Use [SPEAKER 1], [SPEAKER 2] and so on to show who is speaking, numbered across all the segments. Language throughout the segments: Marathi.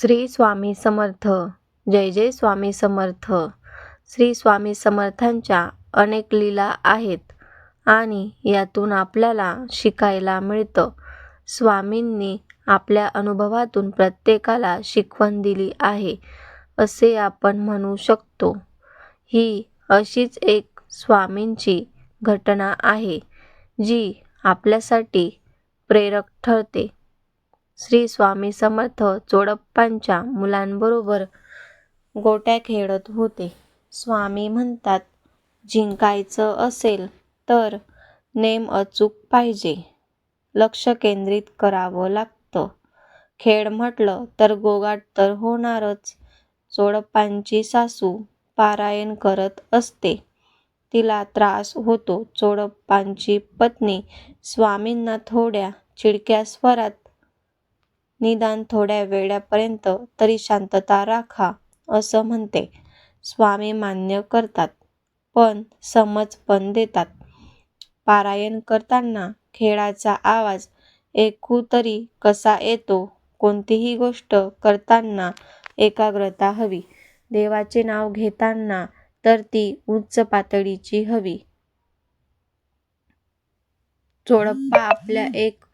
[SPEAKER 1] श्री स्वामी समर्थ. जय जय स्वामी समर्थ. श्री स्वामी समर्थांच्या अनेक लीला आहेत आणि यातून आपल्याला शिकायला मिळतं. स्वामींनी आपल्या अनुभवातून प्रत्येकाला शिकवण दिली आहे असे आपण म्हणू शकतो. ही अशीच एक स्वामींची घटना आहे जी आपल्यासाठी प्रेरक ठरते. श्री स्वामी समर्थ चोडप्पांच्या मुलांबरोबर गोट्या खेळत होते. स्वामी म्हणतात जिंकायचं असेल तर नेम अचूक पाहिजे. लक्ष केंद्रित करावं लागतं. खेळ म्हटलं तर गोगाट तर होणारच. चोडप्पांची सासू पारायण करत असते. तिला त्रास होतो. चोडप्पांची पत्नी स्वामींना थोड्या चिडक्या स्वरात निदान थोड्या वेळापर्यंत तरी शांतता राखा असं म्हणते. स्वामी मान्य करतात पण समज पण देतात. पारायण करताना खेळाचा आवाज ऐकू तरी कसा येतो कोणतीही गोष्ट करताना एकाग्रता हवी. देवाचे नाव घेताना तर ती उच्च पातळीची हवी. चोडप्पा आपल्या एक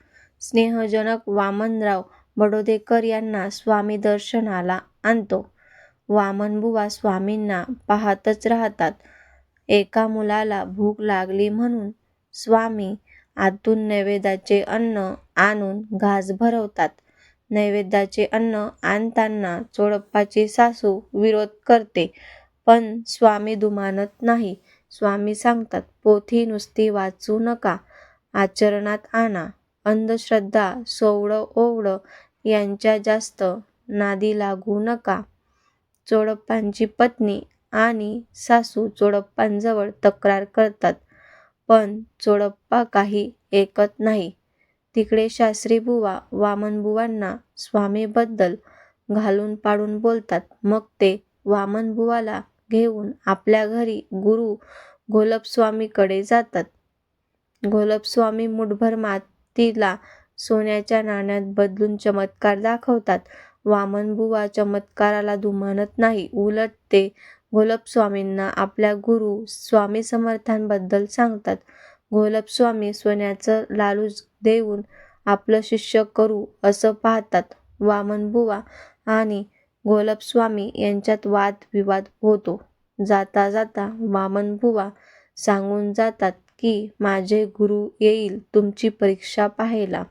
[SPEAKER 1] स्नेहजनक वामनराव बडोदेकर यांना स्वामी दर्शनाला आणतो. वामनबुवा स्वामींना पाहतच राहतात. एका मुलाला भूक लागली म्हणून स्वामी आतून नैवेद्याचे अन्न आणून घास भरवतात. नैवेद्याचे अन्न आणताना चोडप्पाची सासू विरोध करते पण स्वामी दुमानत नाही. स्वामी सांगतात पोथी नुसती वाचू नका. आचरणात आणा. अंधश्रद्धा सोवळं ओवळं यांच्या जास्त नादी लागू नका. चोडप्पांची पत्नी आणि सासू चोडप्पांजवळ तक्रार करतात पण चोडप्पा काही ऐकत नाही. तिकडे शास्त्रीबुवा वामनबुवांना स्वामीबद्दल घालून पाडून बोलतात. मग ते वामनबुवाला घेऊन आपल्या घरी गुरु घोलपस्वामीकडे जातात. घोलपस्वामी मुठभर मातीला सोन्याच्या नाण्यात बदलून चमत्कार दाखवतात. वामनबुवा चमत्काराला दुमानत नाही. उलट ते घोलपस्वामींना आपल्या गुरु स्वामी समर्थांबद्दल सांगतात. घोलपस्वामी सोन्याचं लालूच देऊन आपलं शिष्य करू असं पाहतात वामनबुवा आणि घोलपस्वामी यांच्यात वादविवाद होतो. जाता जाता वामनबुवा सांगून जातात की माझे गुरु येईल तुमची परीक्षा पाहायला.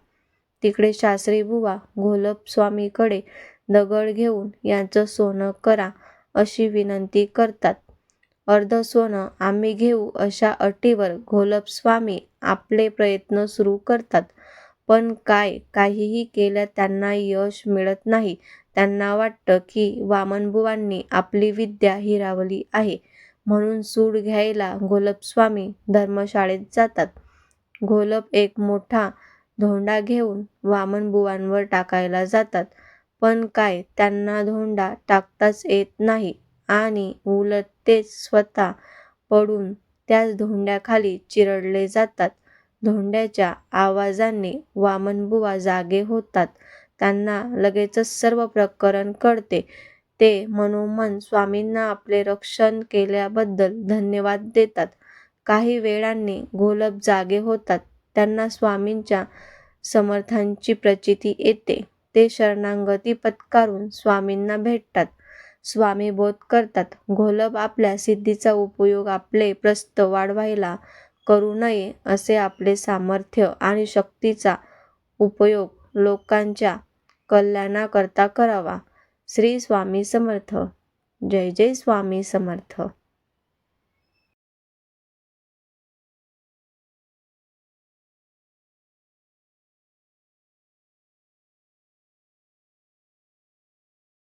[SPEAKER 1] तिकडे शास्त्रीबुवा घोलपस्वामीकडे दगड घेऊन याचं सोनं करा अशी विनंती करतात. अर्ध सोनं आम्ही घेऊ अशा अटीवर घोलपस्वामी आपले प्रयत्न सुरू करतात. पण काय काहीही केल्यात त्यांना यश मिळत नाही. त्यांना वाटतं की वामनबुवांनी आपली विद्या हिरावली आहे. म्हणून सूड घ्यायला घोलपस्वामी धर्मशाळेत जातात. घोलप एक मोठा धोंडा घेऊन वामनबुवांवर टाकायला जातात. पण काय त्यांना धोंडा टाकताच येत नाही आणि उलट तेच स्वतः पडून त्याच धोंड्याखाली चिरडले जातात. धोंड्याच्या आवाजाने वामनबुवा जागे होतात. त्यांना लगेचच सर्व प्रकरण कळते. ते मनोमन स्वामींना आपले रक्षण केल्याबद्दल धन्यवाद देतात. काही वेळांनी घोलप जागे होतात. त्यांना स्वामींच्या समर्थांची प्रचिती येते. ते शरणागती पत्कारून स्वामींना भेटतात. स्वामी बोध करतात. घोलप आपल्या सिद्धीचा उपयोग आपले प्रस्त वाढवायला करू नये असे आपले सामर्थ्य आणि शक्तीचा उपयोग लोकांच्या कल्याणाकरता करावा. श्री स्वामी समर्थ. जय जय स्वामी समर्थ.